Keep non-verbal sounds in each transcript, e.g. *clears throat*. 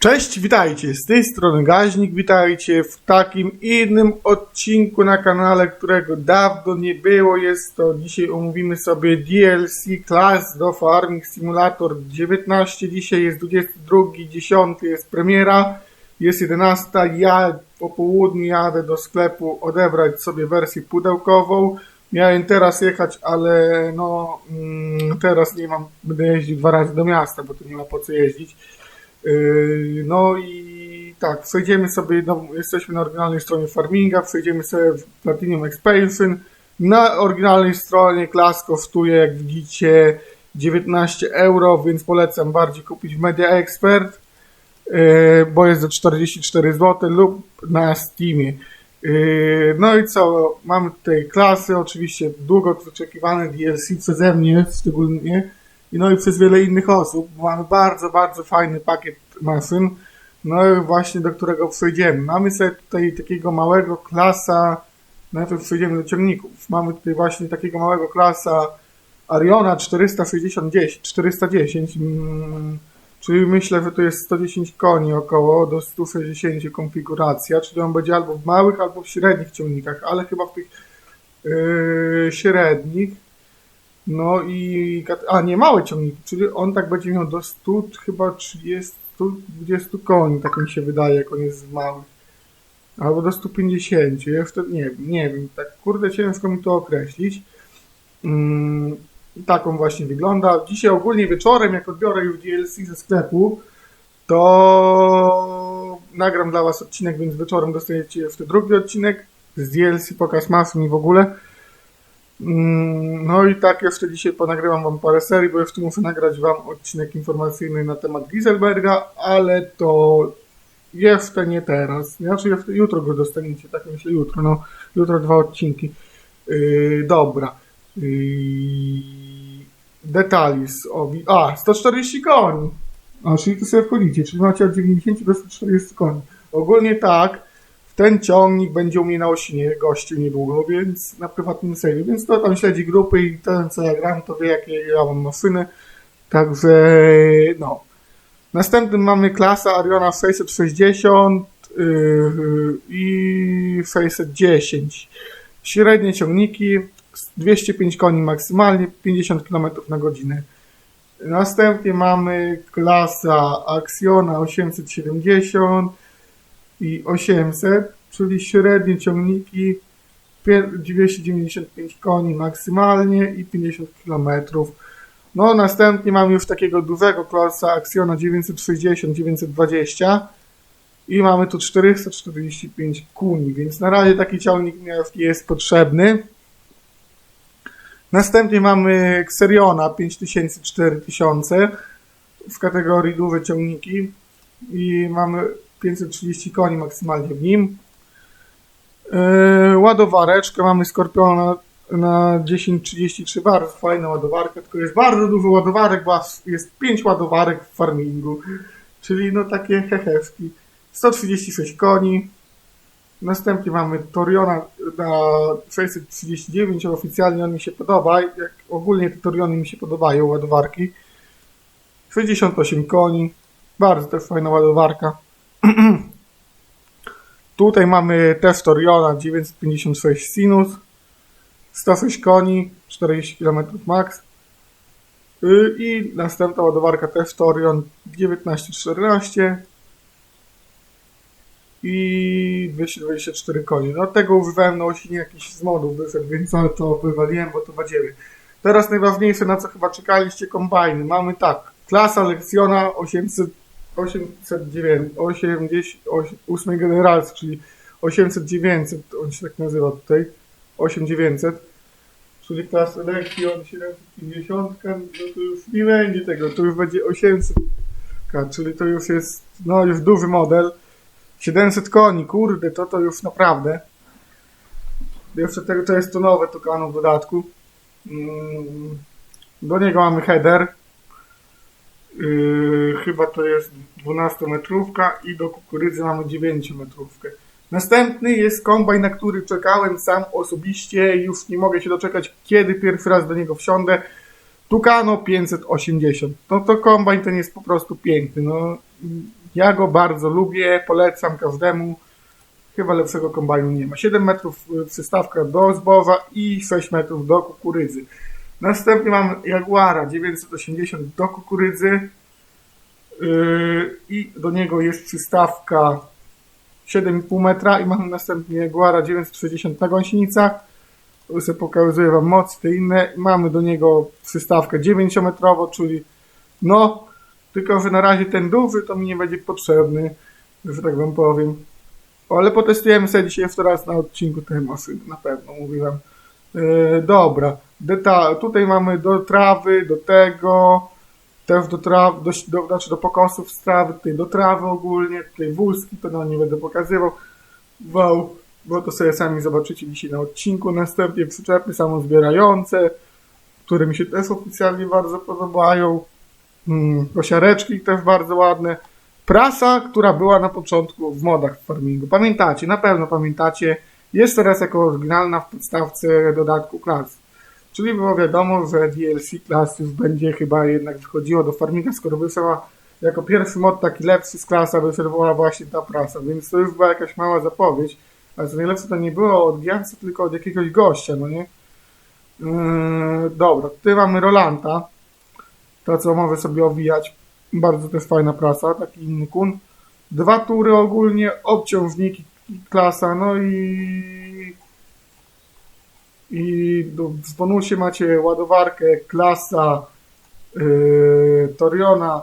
Cześć, witajcie, z tej strony Gaźnik, witajcie w takim innym odcinku na kanale, którego dawno nie było. Jest to, dzisiaj omówimy sobie DLC Class do Farming Simulator 19, dzisiaj jest 22, 10 jest premiera, jest 11, ja po południu jadę do sklepu odebrać sobie wersję pudełkową. Miałem teraz jechać, ale no mm, teraz nie mam, będę jeździł dwa razy do miasta, bo tu nie ma po co jeździć. Yy, No i tak, przejdziemy sobie, no, jesteśmy na oryginalnej stronie Farminga, przejdziemy sobie w Platinum Expansion. Na oryginalnej stronie klas kosztuje, jak widzicie, 19 euro, więc polecam bardziej kupić w Media Expert, yy, bo jest za 44 zł lub na Steamie. Yy, No i co, mamy tutaj klasy, oczywiście długo wyczekiwane DLC przeze mnie szczególnie, i no i przez wiele innych osób. Mamy bardzo, bardzo fajny pakiet maszyn, no właśnie do którego przejdziemy. Mamy sobie tutaj takiego małego klasa, najpierw przejdziemy do ciągników. Mamy tutaj właśnie takiego małego klasa Ariona 460, 410, mm, czyli myślę, że to jest 110 koni około do 160 konfiguracja, czyli on będzie albo w małych, albo w średnich ciągnikach, ale chyba w tych yy, średnich. No i, a nie, małe ciągniki, czyli on tak będzie miał do 100, chyba 30, 120 koni, tak mi się wydaje, jak on jest mały. Albo do 150, ja wtedy nie wiem, nie wiem, tak kurde ciężko mi to określić. Mm, tak on właśnie wygląda. Dzisiaj ogólnie wieczorem, jak odbiorę już DLC ze sklepu, to nagram dla Was odcinek, więc wieczorem dostaniecie wtedy drugi odcinek z DLC, pokaz maszyn i w ogóle. Mm, No i tak jeszcze dzisiaj ponagrywam wam parę serii, bo jeszcze muszę nagrać wam odcinek informacyjny na temat Giselberga, ale to jeszcze nie teraz. Znaczy jeszcze, jutro go dostaniecie, tak myślę jutro, no jutro dwa odcinki. Yy, dobra. Yy, detalis. O, a, 140 koni. A, czyli tu sobie wchodzicie, czyli macie od 90 do 140 koni. Ogólnie tak, ten ciągnik będzie u mnie na osinie gościu niedługo, więc na prywatnym sejmie, więc to tam śledzi grupy i ten co ja gram, to wie jakie ja mam maszyny. Także no. Następnym mamy klasa Ariona 660 yy, i 610. Średnie ciągniki 205 koni maksymalnie, 50 km na godzinę. Następnie mamy klasa Axiona 870 i 800, czyli średnie ciągniki pier- 295 koni maksymalnie i 50 km. No następnie mamy już takiego dużego klasa Axiona 960-920 i mamy tu 445 koni, więc na razie taki ciągnik mi jest potrzebny. Następnie mamy Xeriona 5000-4000 w kategorii duże ciągniki i mamy 530 koni maksymalnie w nim. Yy, ładowareczkę mamy Skorpiona na 1033, bardzo fajna ładowarka, tylko jest bardzo dużo ładowarek, bo jest 5 ładowarek w farmingu, czyli no takie hehewki. 136 koni. Następnie mamy Toriona na 639, oficjalnie on mi się podoba, jak ogólnie te Toriony mi się podobają, ładowarki. 68 koni, bardzo też fajna ładowarka. *clears throat* Tutaj mamy też Toriona 956 Sinus, 106 koni, 40 km max. Y, I następna ładowarka też Torion 1914 i 224 koni. No tego używałem na osinie jakiś z modów więc to wywaliłem, bo to badziewy. Teraz najważniejsze, na co chyba czekaliście, kombajny. Mamy tak, klasa Lekcjona 800 809, 80, 8 generalski, czyli 800-900, on się tak nazywa tutaj, 8900, czyli klasa Lexion 750, no to już nie będzie tego, to już będzie 800, czyli to już jest, no już duży model, 700 koni, kurde, to to już naprawdę. Jeszcze tego to jest to nowe Tucano w dodatku. Mm, Do niego mamy header, Yy, chyba to jest 12-metrówka i do kukurydzy mamy 9-metrówkę. Następny jest kombajn, na który czekałem sam osobiście. Już nie mogę się doczekać, kiedy pierwszy raz do niego wsiądę. Tucano 580. No to kombajn ten jest po prostu piękny. No, Ja go bardzo lubię, polecam każdemu. Chyba lepszego kombajnu nie ma. 7 metrów y, przystawka do zboża i 6 metrów do kukurydzy. Następnie mam Jaguara 980 do kukurydzy yy, i do niego jest przystawka 7,5 metra i mam następnie Jaguara 960 na gąsienicach. Sobie pokazuję Wam moc te inne. Mamy do niego przystawkę 9-metrową, czyli no, tylko że na razie ten duży to mi nie będzie potrzebny, że tak Wam powiem. Ale potestujemy sobie dzisiaj jeszcze raz na odcinku tej maszyny, na pewno mówiłem. Yy, dobra, Tutaj mamy do trawy, do tego, też do traw, do, do, znaczy do pokosów z trawy, tutaj do trawy ogólnie, tutaj wózki, to no nie będę pokazywał. Wow, bo to sobie sami zobaczycie dzisiaj na odcinku. Następnie przyczepy samozbierające, które mi się też oficjalnie bardzo podobają. Mm, kosiareczki też bardzo ładne. Prasa, która była na początku w modach w farmingu. Pamiętacie, na pewno pamiętacie. Jest teraz jako oryginalna w podstawce dodatku klas. Czyli było wiadomo, że DLC klas już będzie chyba jednak wychodziło do farminga, skoro wyszła jako pierwszy mod taki lepszy z klasa, wyszedła właśnie ta prasa, więc to już była jakaś mała zapowiedź. Ale co najlepsze to nie było od Gianca, tylko od jakiegoś gościa, no nie? Yy, dobra, tutaj mamy Rolanta. Ta co może sobie owijać. Bardzo też fajna prasa, taki inny kun. Dwa tury ogólnie, obciążniki klasa, no i i do, w bonusie macie ładowarkę klasa yy, Toriona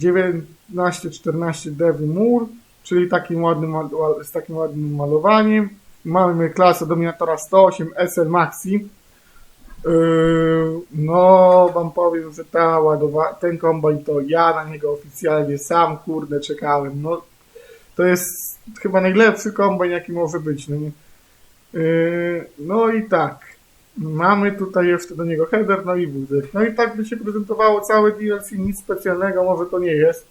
1914 Devy Moore, czyli takim ładnym, z takim ładnym malowaniem. Mamy klasę Dominatora 108 SL Maxi. Yy, no, wam powiem, że ta ładowa- ten kombajn to ja na niego oficjalnie sam kurde czekałem. No, to jest chyba najlepszy kombajn jaki może być. No, nie? Yy, no i tak. Mamy tutaj jeszcze do niego header, no i wózek. No i tak by się prezentowało całe DLC, nic specjalnego może to nie jest.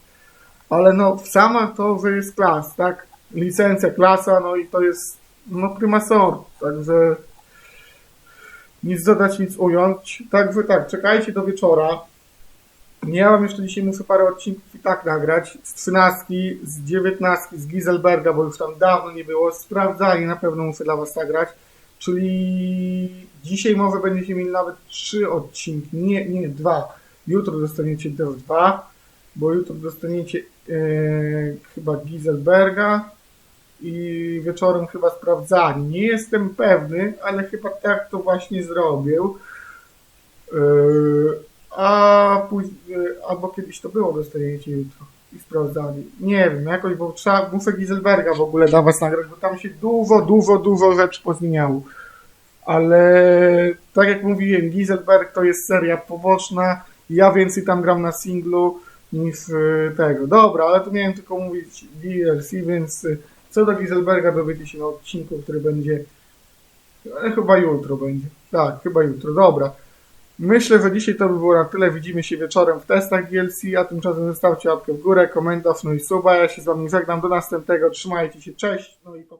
Ale no sama to, że jest klas, tak? Licencja, klasa, no i to jest no prima sort, także nic dodać, nic ująć. Także tak, czekajcie do wieczora. Mam jeszcze dzisiaj muszę parę odcinków i tak nagrać. Z 13, z 19, z Giselberga, bo już tam dawno nie było. Sprawdzali, na pewno muszę dla Was nagrać. Czyli dzisiaj może będziecie mieli nawet trzy odcinki, nie, nie dwa. Jutro dostaniecie też dwa, bo jutro dostaniecie e, chyba Giselberga i wieczorem chyba sprawdzali. Nie jestem pewny, ale chyba tak to właśnie zrobię. E, a później, albo kiedyś to było, dostajecie jutro i sprawdzali. Nie wiem, jakoś, bo trzeba, muszę Giselberga w ogóle dla was nagrać, bo tam się dużo, dużo, dużo rzeczy pozmieniało. Ale tak jak mówiłem, Giselberg to jest seria poboczna. Ja więcej tam gram na singlu niż y, tego. Dobra, ale tu miałem tylko mówić DLC, więc y, co do Giselberga dowiecie się na odcinku, który będzie e, chyba jutro będzie. Tak, chyba jutro. Dobra. Myślę, że dzisiaj to by było na tyle. Widzimy się wieczorem w testach DLC, a tymczasem zostawcie łapkę w górę, komentarz, no i suba. Ja się z wami żegnam. Do następnego. Trzymajcie się. Cześć. No i pa.